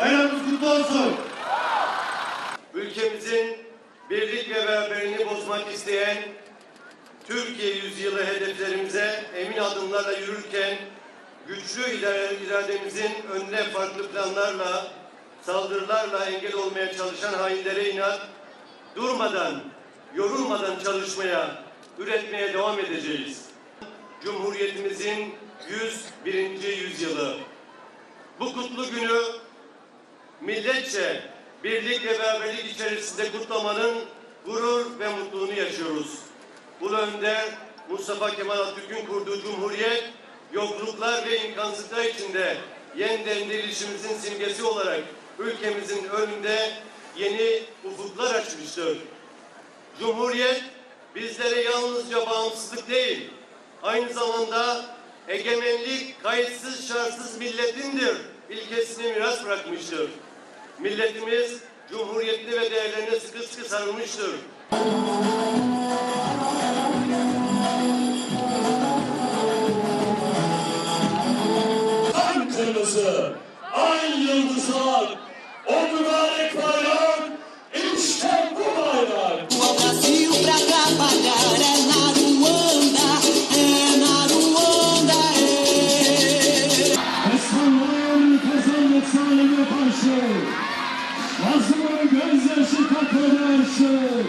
Bayramınız kutlu olsun. Ülkemizin birlik ve beraberliğini bozmak isteyen Türkiye yüzyılı hedeflerimize emin adımlarla yürürken güçlü ira- irademizin önüne farklı planlarla, saldırılarla engel olmaya çalışan hainlere inat, durmadan, yorulmadan çalışmaya, üretmeye devam edeceğiz. Cumhuriyetimizin 101. yüzyılı. Bu kutlu günü milletçe birlik ve beraberlik içerisinde kutlamanın gurur ve mutluluğunu yaşıyoruz. Ulu Önder Mustafa Kemal Atatürk'ün kurduğu Cumhuriyet, yokluklar ve imkansızlıklar içinde yeniden dirilişimizin simgesi olarak ülkemizin önünde yeni ufuklar açmıştır. Cumhuriyet bizlere yalnızca bağımsızlık değil, aynı zamanda egemenlik kayıtsız şartsız milletindir ilkesini miras bırakmıştır. Milletimiz cumhuriyetli ve değerlerine sıkı sıkı sarılmıştır. Ay kırmızı, ay yıldızlar, o mübarek bayrak, salime karşı, Yazımın gözyaşı kapıları arşı.